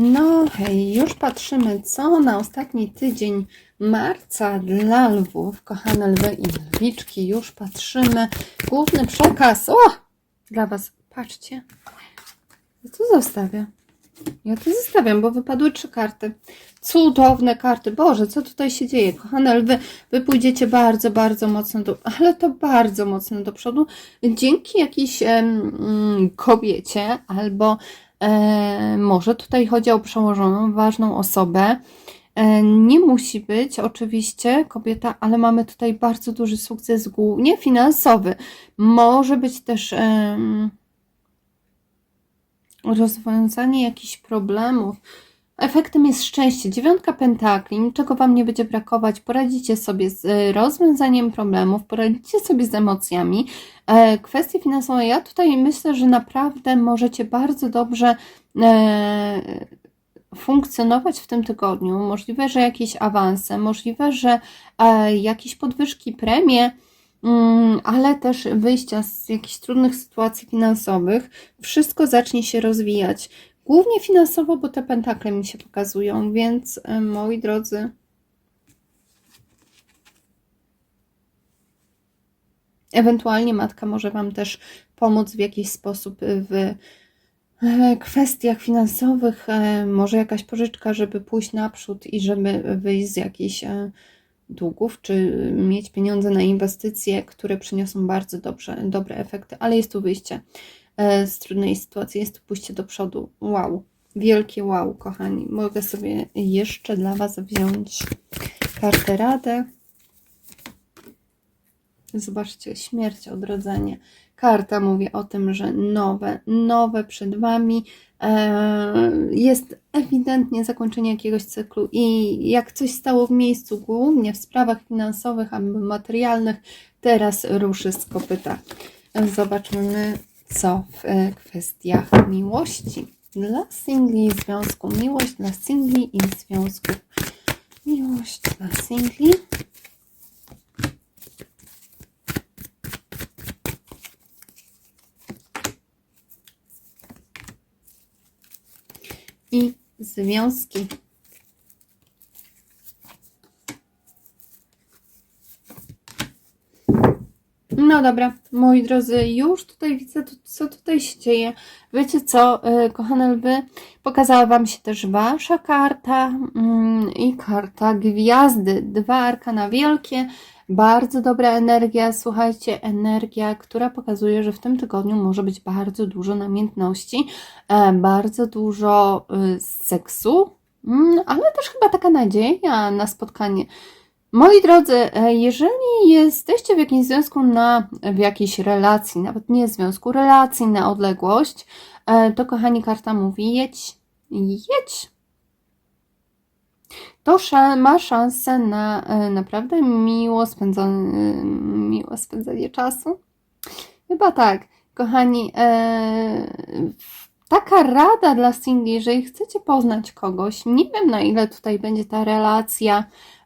No hej, już patrzymy, co na ostatni tydzień marca dla lwów, kochane lwy i lwiczki. Już patrzymy. Główny przekaz. O! Dla Was. Patrzcie. Ja to zostawię. Ja to zostawiam, bo wypadły trzy karty. Cudowne karty. Boże, co tutaj się dzieje? Kochane lwy, wy pójdziecie bardzo, bardzo mocno do, ale to bardzo mocno do przodu. Dzięki jakiejś mm, kobiecie albo E, może tutaj chodzi o przełożoną, ważną osobę. E, nie musi być oczywiście kobieta, ale mamy tutaj bardzo duży sukces, głównie finansowy. Może być też rozwiązanie jakichś problemów. Efektem jest szczęście. Dziewiątka pentakli, niczego Wam nie będzie brakować. Poradzicie sobie z e, rozwiązaniem problemów, poradzicie sobie z emocjami. E, kwestie finansowe, ja tutaj myślę, że naprawdę możecie bardzo dobrze e, funkcjonować w tym tygodniu. Możliwe, że jakieś awanse, możliwe, że jakieś podwyżki, premie, ale też wyjścia z jakichś trudnych sytuacji finansowych. Wszystko zacznie się rozwijać. Głównie finansowo, bo te pentakle mi się pokazują, więc e, moi drodzy, ewentualnie matka może Wam też pomóc w jakiś sposób w e, kwestiach finansowych, e, może jakaś pożyczka, żeby pójść naprzód i żeby wyjść z jakichś długów, czy mieć pieniądze na inwestycje, które przyniosą bardzo dobrze, dobre efekty, ale jest tu wyjście. E, z trudnej sytuacji. Jest to pójście do przodu. Wow. Wielkie wow, kochani. Mogę sobie jeszcze dla Was wziąć kartę radę. Zobaczcie, śmierć, odrodzenie. Karta mówi o tym, że nowe, nowe przed Wami. E, jest ewidentnie zakończenie jakiegoś cyklu i jak coś stało w miejscu, głównie w sprawach finansowych albo materialnych, teraz ruszy z kopyta. Zobaczmy, co w e, kwestiach miłości. Dla singli i związku. Miłość dla singli i związku. Miłość dla singli. I związki No dobra, moi drodzy, już tutaj widzę, co tutaj się dzieje. Wiecie co, e, kochane lwy, pokazała Wam się też Wasza karta mm, i karta gwiazdy. Dwa arkana wielkie, bardzo dobra energia. Słuchajcie, energia, która pokazuje, że w tym tygodniu może być bardzo dużo namiętności, e, bardzo dużo y, seksu, mm, ale też chyba taka nadzieja na spotkanie Moi drodzy, e, jeżeli jesteście w jakimś związku na, w jakiejś relacji, nawet nie związku, relacji na odległość, e, to kochani, karta mówi jedź, jedź. To ma szansę na e, naprawdę miło spędzone, miło spędzenie czasu. Chyba tak. Kochani, taka rada dla singli, jeżeli chcecie poznać kogoś, nie wiem na ile tutaj będzie ta relacja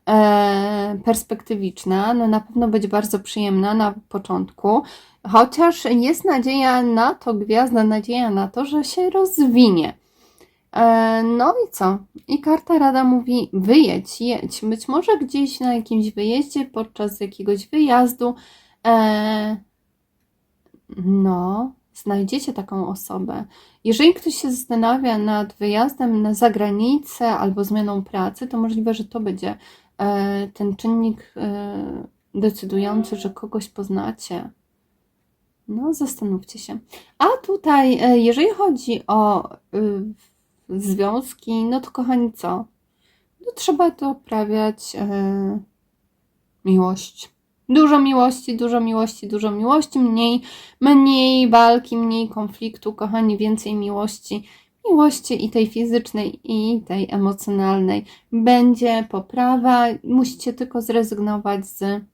E, perspektywiczna, no na pewno będzie bardzo przyjemna na początku, chociaż jest nadzieja na to, gwiazda nadzieja na to, że się rozwinie. E, no i co? I karta rada mówi: wyjedź, jedź. Być może gdzieś na jakimś wyjeździe, podczas jakiegoś wyjazdu, e, no, znajdziecie taką osobę. Jeżeli ktoś się zastanawia nad wyjazdem na zagranicę albo zmianą pracy, to możliwe, że to będzie E, ten czynnik e, decydujący, że kogoś poznacie. No, zastanówcie się. A tutaj, e, jeżeli chodzi o związki, no to kochani, co? No, trzeba doprawiać miłość. Dużo miłości, dużo miłości, dużo miłości, mniej, mniej walki, mniej konfliktu, kochani, więcej miłości miłości i tej fizycznej, i tej emocjonalnej. Będzie poprawa, musicie tylko zrezygnować z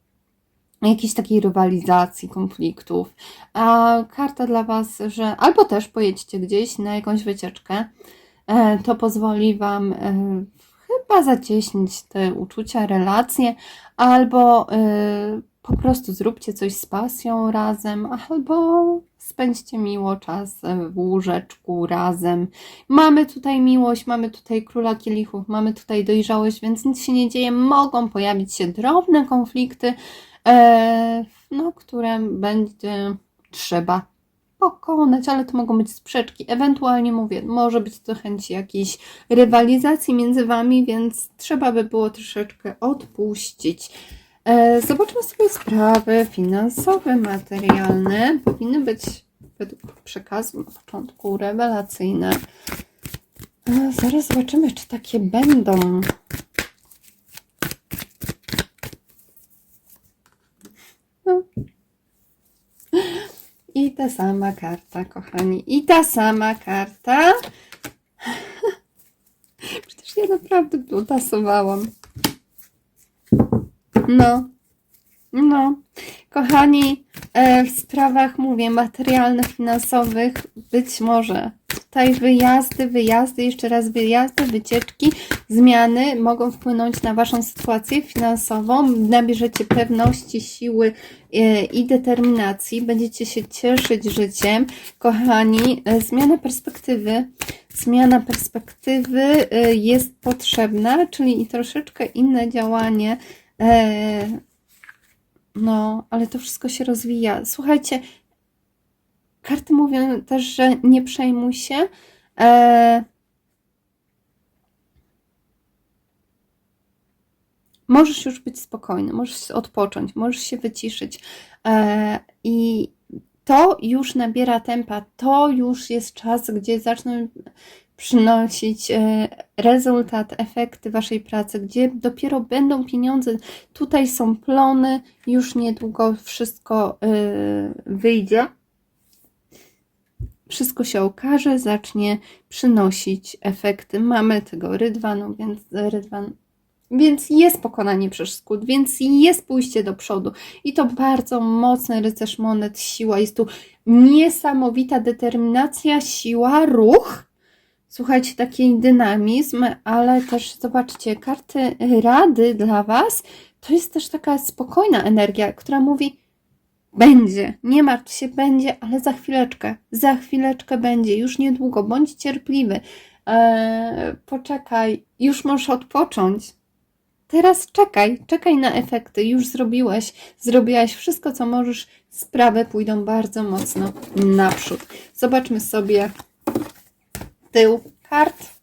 jakiejś takiej rywalizacji, konfliktów. A karta dla Was, że albo też pojedźcie gdzieś na jakąś wycieczkę, e, to pozwoli Wam e, chyba zacieśnić te uczucia, relacje, albo y, po prostu zróbcie coś z pasją razem, albo spędźcie miło czas w łóżeczku razem. Mamy tutaj miłość, mamy tutaj króla kielichów, mamy tutaj dojrzałość, więc nic się nie dzieje. Mogą pojawić się drobne konflikty, e, no, które będzie trzeba pokonać, ale to mogą być sprzeczki. Ewentualnie mówię, może być to chęci jakiejś rywalizacji między wami, więc trzeba by było troszeczkę odpuścić. E, Zobaczmy sobie sprawy finansowe, materialne. Powinny być według przekazu na początku rewelacyjne. E, Zaraz zobaczymy, czy takie będą. No. I ta sama karta, kochani. I ta sama karta. Przecież ja naprawdę tu tasowałam. No. No. Kochani, e, w sprawach, mówię, materialnych, finansowych, być może tutaj wyjazdy, wyjazdy, jeszcze raz wyjazdy, wycieczki, zmiany mogą wpłynąć na Waszą sytuację finansową. Nabierzecie pewności, siły e, i determinacji. Będziecie się cieszyć życiem. Kochani, e, zmiana perspektywy, zmiana perspektywy e, jest potrzebna, czyli troszeczkę inne działanie. No, ale to wszystko się rozwija. Słuchajcie, karty mówią też, że nie przejmuj się. E, możesz już być spokojny, możesz odpocząć, możesz się wyciszyć. E, I to już nabiera tempa, to już jest czas, gdzie zaczną przynosić e, rezultat, efekty Waszej pracy, gdzie dopiero będą pieniądze. Tutaj są plony, już niedługo wszystko e, wyjdzie. Wszystko się okaże, zacznie przynosić efekty. Mamy tego rydwanu, więc rydwan więc jest pokonanie przeszkód, więc jest pójście do przodu. I to bardzo mocny rycerz monet, siła. Jest tu niesamowita determinacja, siła, ruch. Słuchajcie, taki dynamizm, ale też zobaczcie, karty rady dla Was to jest też taka spokojna energia, która mówi: będzie, nie martw się, będzie, ale za chwileczkę, za chwileczkę będzie, już niedługo, bądź cierpliwy, eee, poczekaj, już możesz odpocząć. Teraz czekaj, czekaj na efekty. Już zrobiłeś, zrobiłaś wszystko, co możesz. Sprawy pójdą bardzo mocno naprzód. Zobaczmy sobie tył kart.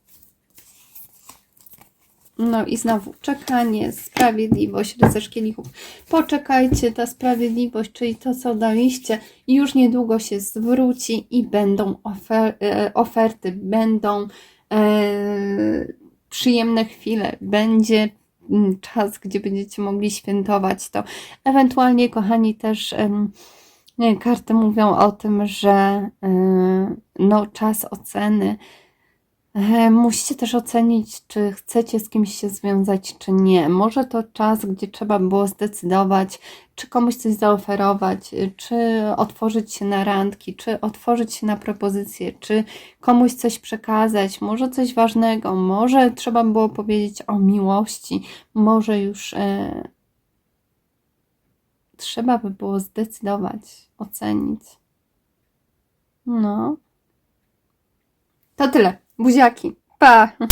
No i znowu czekanie, sprawiedliwość, rycerz kielichów. Poczekajcie, ta sprawiedliwość, czyli to, co daliście, już niedługo się zwróci i będą ofer e, oferty, będą e, przyjemne chwile, będzie mm, czas, gdzie będziecie mogli świętować to. Ewentualnie, kochani, też karty mówią o tym, że e, no, czas oceny. E, Musicie też ocenić, czy chcecie z kimś się związać, czy nie. Może to czas, gdzie trzeba było zdecydować, czy komuś coś zaoferować, y, czy otworzyć się na randki, czy otworzyć się na propozycje, czy komuś coś przekazać, może coś ważnego, może trzeba było powiedzieć o miłości, może już e, trzeba by było zdecydować, ocenić. No. To tyle. Buziaki. Pa!